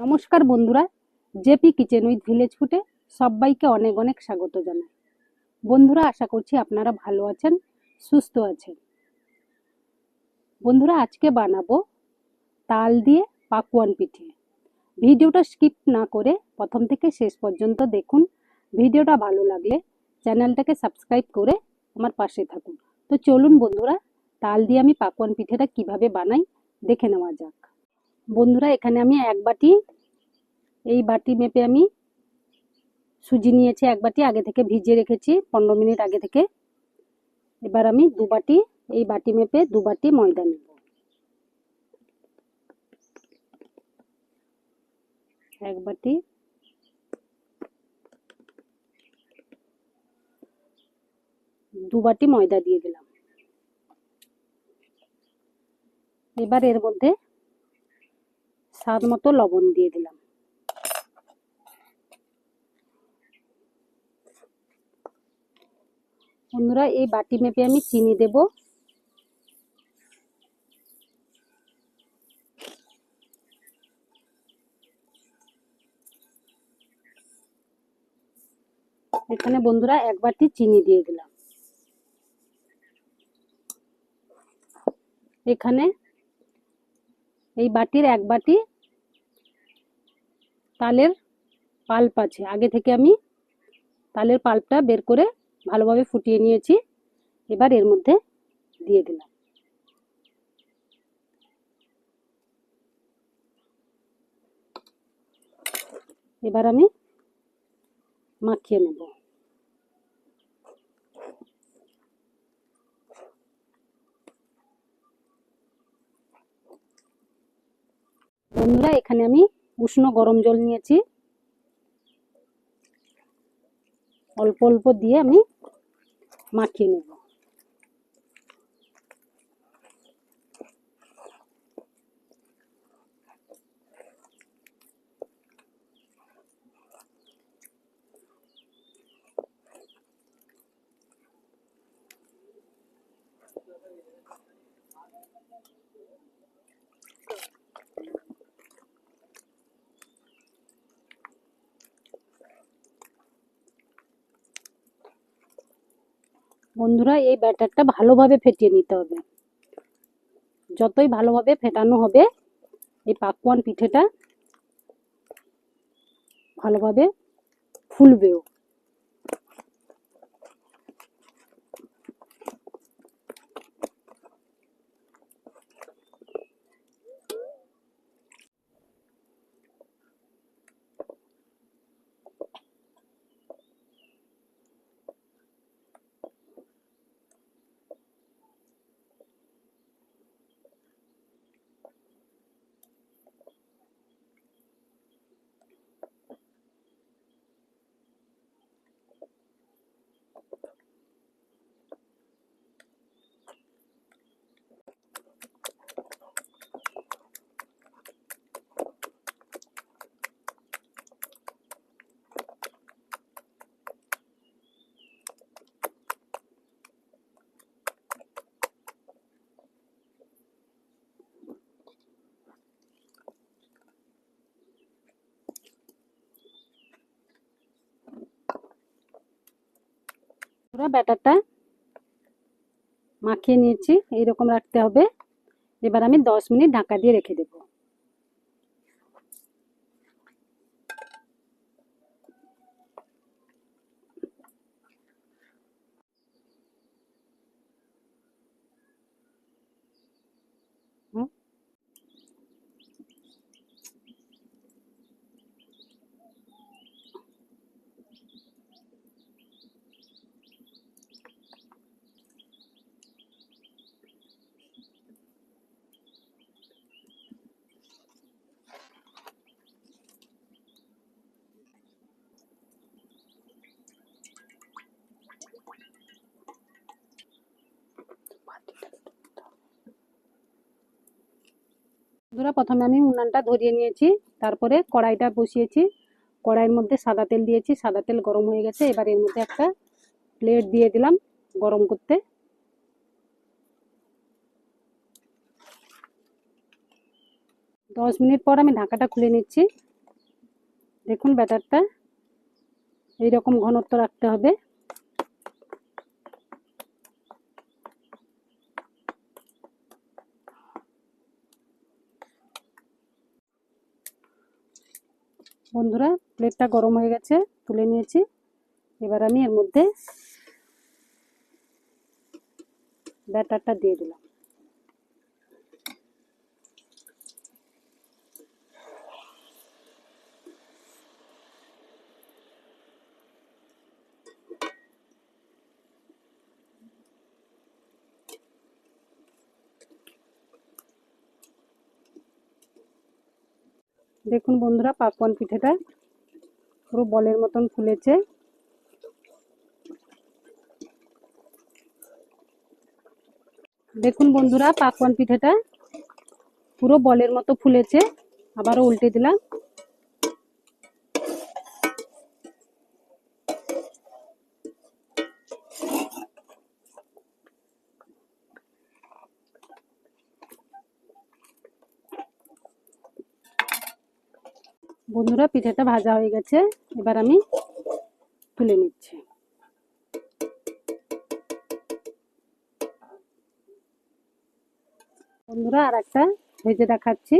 নমস্কার বন্ধুরা, JP kitchen with village ফুটে সবাইকে অনেক অনেক স্বাগত জানাই। বন্ধুরা, আশা করছি আপনারা ভালো আছেন, সুস্থ আছেন। বন্ধুরা, আজকে বানাবো তাল দিয়ে পাকুয়ান পিঠে। ভিডিওটা স্কিপ না করে প্রথম থেকে শেষ পর্যন্ত দেখুন। ভিডিওটা ভালো লাগলে চ্যানেলটাকে সাবস্ক্রাইব করে আমার পাশে থাকুন। তো চলুন বন্ধুরা, তাল দিয়ে আমি পাকুয়ান পিঠেটা কীভাবে বানাই দেখে নেওয়া যাক। বন্ধুরা, এখানে আমি এক বাটি, এই বাটি মেপে আমি সুজি নিয়েছি এক বাটি, আগে থেকে ভিজিয়ে রেখেছি পনেরো মিনিট আগে থেকে। এবার আমি দু বাটি, এই বাটি মেপে দু বাটি ময়দা নেব। এক বাটি। দু বাটি ময়দা দিয়ে দিলাম। এবার এর মধ্যে স্বাদ মতো লবণ দিয়ে দিলাম। বন্ধুরা, এই বাটি মেপে আমি চিনি দেব। এখানে বন্ধুরা এক বাটি চিনি দিয়ে দিলাম। এখানে এই বাটির এক বাটি তালের পাল্প আছে। আগে থেকে আমি তালের পাল্পটা বের করে ভালোভাবে ফুটিয়ে নিয়েছি। এবার এর মধ্যে দিয়ে দিলাম। এবার আমি মাখিয়ে নেব। বন্ধুরা, এখানে আমি উষ্ণ গরম জল নিয়েছি। অল্প অল্প দিয়ে আমি মাখিয়ে নেব। বন্ধুরা, এই ব্যাটারটা ভালোভাবে ফেটিয়ে নিতে হবে। যতই ভালোভাবে ফেটানো হবে, এই পাকুয়ান পিঠেটা ভালোভাবে ফুলবেও। পুরো ব্যাটারটা মাখিয়ে নিয়েছি, এইরকম রাখতে হবে। এবার আমি দশ মিনিট ঢাকা দিয়ে রেখে দেবো। বন্ধুরা, প্রথমে আমি উনানটা ধরিয়ে নিয়েছি, তারপরে কড়াইটা বসিয়েছি, কড়াইয়ের মধ্যে সাদা তেল দিয়েছি, সাদা তেল গরম হয়ে গেছে, এবার এর মধ্যে একটা প্লেট দিয়ে দিলাম গরম করতে। দশ মিনিট পর আমি ঢাকাটা খুলে নিচ্ছি। দেখুন, ব্যাটারটা এইরকম ঘনত্ব রাখতে হবে। বন্ধুরা প্লেটটা গরম হয়ে গেছে তুলে নিয়েছি। এবার আমি এর মধ্যে ব্যাটারটা দিয়ে দিলাম। দেখুন বন্ধুরা পাকওয়ান পিঠেটা পুরো বলের মতন ফুলেছে। দেখুন বন্ধুরা পাকওয়ান পিঠেটা পুরো বলের মতো ফুলেছে। আবারও উল্টে দিলাম। বন্ধুরা পিঠেটা ভাজা হয়ে গেছে। এবার আমি তুলে নিচ্ছি। বন্ধুরা আর একটা ভেজে দেখাচ্ছি।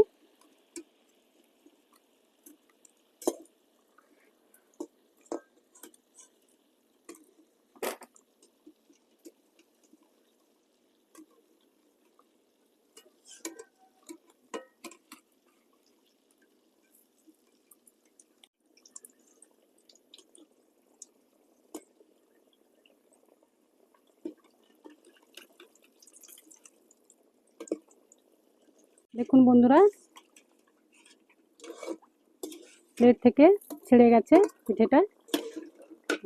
দেখুন বন্ধুরা, প্লেট থেকে ছেড়ে গেছে পিঠেটা।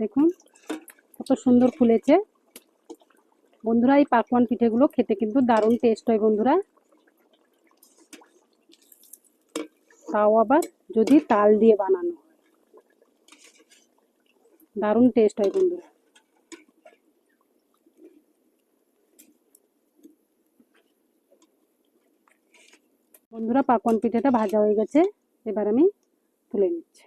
দেখুন কত সুন্দর ফুলেছে। বন্ধুরা, এই পাকওয়ান পিঠেগুলো খেতে কিন্তু দারুণ টেস্ট হয় বন্ধুরা। তাও আবার যদি তাল দিয়ে বানানো দারুণ টেস্ট হয় বন্ধুরা। বন্ধুরা পাকন পিঠাটা ভাজা হয়ে গেছে। এবার আমি তুলে নিচ্ছি।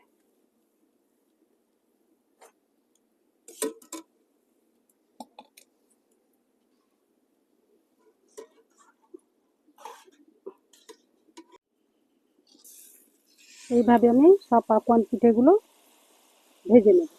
এইভাবে আমি সব পাকওয়ান পিঠেগুলো ভেজে নেব।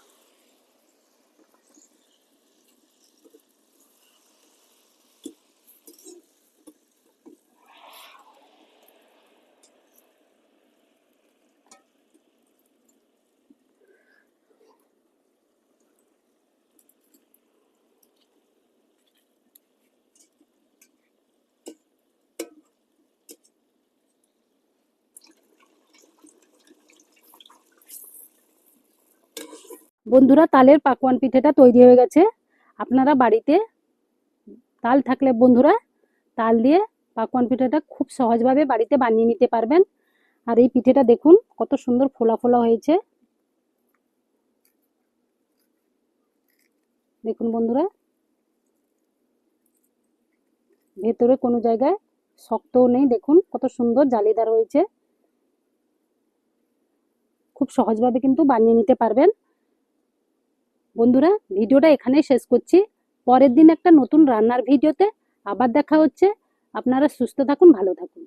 বন্ধুরা, তালের পাকোয়ান পিঠেটা তৈরি হয়ে গেছে। আপনারা বাড়িতে তাল থাকলে বন্ধুরা, তাল দিয়ে পাকোয়ান পিঠেটা খুব সহজভাবে বাড়িতে বানিয়ে নিতে পারবেন। আর এই পিঠেটা দেখুন, কত সুন্দর ফোলা ফোলা হয়েছে। দেখুন বন্ধুরা, ভেতরে কোনো জায়গায় শক্তও নেই। দেখুন, কত সুন্দর জালিদার হয়েছে। খুব সহজভাবে কিন্তু বানিয়ে নিতে পারবেন। বন্ধুরা, ভিডিওটা এখানেই শেষ করছি। পরের দিন একটা নতুন রান্নার ভিডিওতে আবার দেখা হচ্ছে। আপনারা সুস্থ থাকুন, ভালো থাকুন।